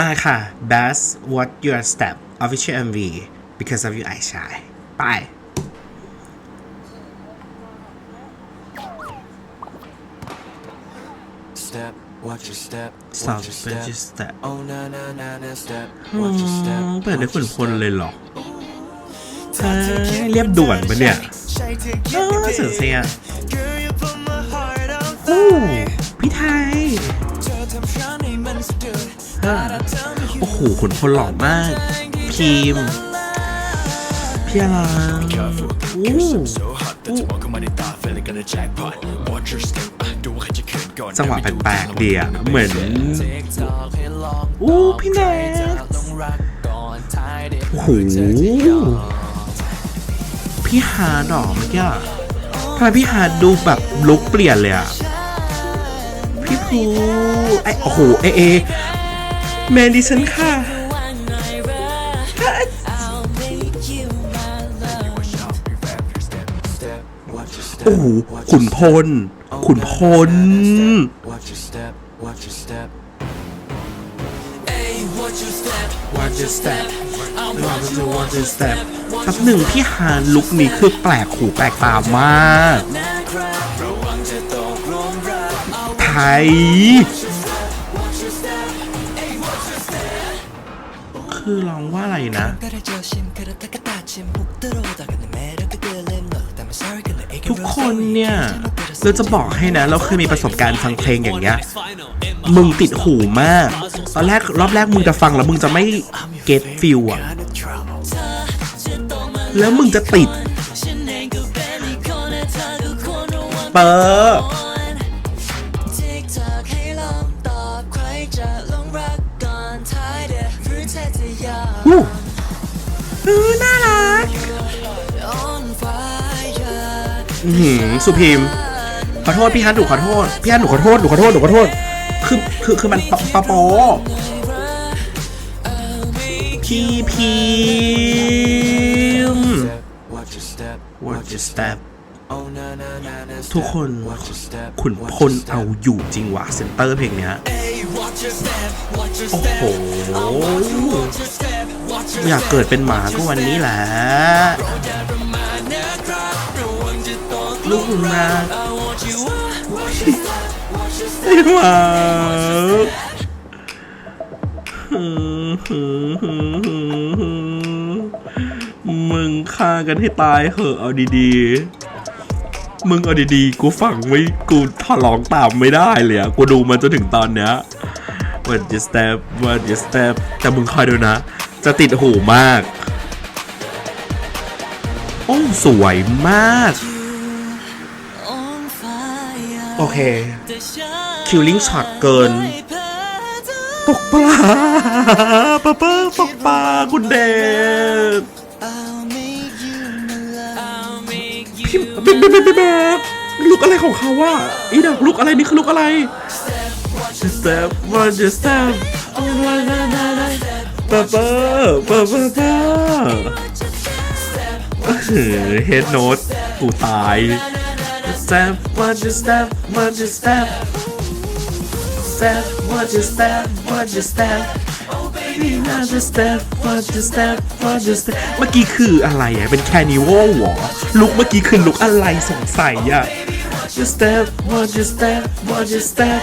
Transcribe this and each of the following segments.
อ่าค่ะ Best What Your Step Official MV Because of You I Shy ไป Step, watch your step, Stop, watch your watch step. your step. Oh na na na na step, อื watch your step. มเปิดได้ขุนพลเลยเหรอเฮ้ยเรียบด่วนปะเนี่ยเออเสือเสียโอ้พี่ไทยเออ โอ้โหขุนพลหล่อมากพีมพี่อลังอู้ so hot แต่จะมองเข้ามาในตา feeling gonna jackpot watch your step อะดูว่าใครจะขึ้นก่อนจังหวะแปลกๆดีอะเหมือนอู้พี่แน็กโอ้โหพี่ฮาร์ดหรอเมื่อกี้อะทำไมพี่ฮาร์ดดูแบบลุกเปลี่ยนเลยอะพี่ภูไอโอ้โหเอเอ แม่ดิฉันค่ะ โอ้โหขุนพล ขุนพล ครับหนึ่งพี่ฮานลุกนี้คือแปลกหูแปลกตามาก ไทย คือร้องว่าอะไรนะ ทุกคนเนี่ย เราจะบอกให้นะ เราเคยมีประสบการณ์ฟังเพลงอย่างเงี้ย มึงติดหูมาก ตอนแรกรอบแรกมึงจะฟังแล้วมึงจะไม่เก็ตฟิลอะแล้วมึงจะติด เปอร์ หือสุพิมขอโทษพี่ฮันหนูขอโทษพี่ฮันหนูขอโทษหนูขอโทษหนูขอโทษคือคือคือมันปะปะโปพี่พิม watch your step, Watch your step ทุกคนขุนพลเอาอยู่จริงวะเซนเตอร์เพลงเนี้ยโอ้โห อยากเกิดเป็นหมาก็วันนี้แหละ ลูกนะไอ้หมามึงฆ่ากันให้ตายเหอะเอาดีๆ มึงเอาดีๆ กูฟังไม่กูทอร้องตามไม่ได้เลยอะกูดูมาจนถึงตอนเนี้ย What you step What you step แต่มึงคอยดูนะ จะติดหูมาก โอ้ สวยมาก โอเค คิวลิงช็อตเกิน ตกปลาปะเปิ้ลตกปลาคุณเดชพี่ you บิ๊กบิ๊กบิ๊กบิ๊กลุกอะไรของเขาวะอีดักลุกอะไรนี่คือลุกอะไร step what you step ปะเปิ้ลปะเปิ้ลเฮดโนตกูตาย step what you step what you step step what you step what you step What you step what you step what you step เมื่อกี้คืออะไรอะ เป็นแคนิโวหรอลุกเมื่อกี้คือลุกอะไรสงสัยอะ you step what you step what you step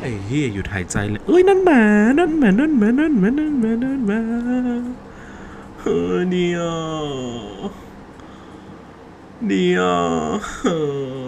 ไอ้เฮียหยุดหายใจเลย เอ้ย นั่นหมา นั่นหมา นั่นหมา นั่นหมา นั่นหมา นั่นหมา เฮ้ยเ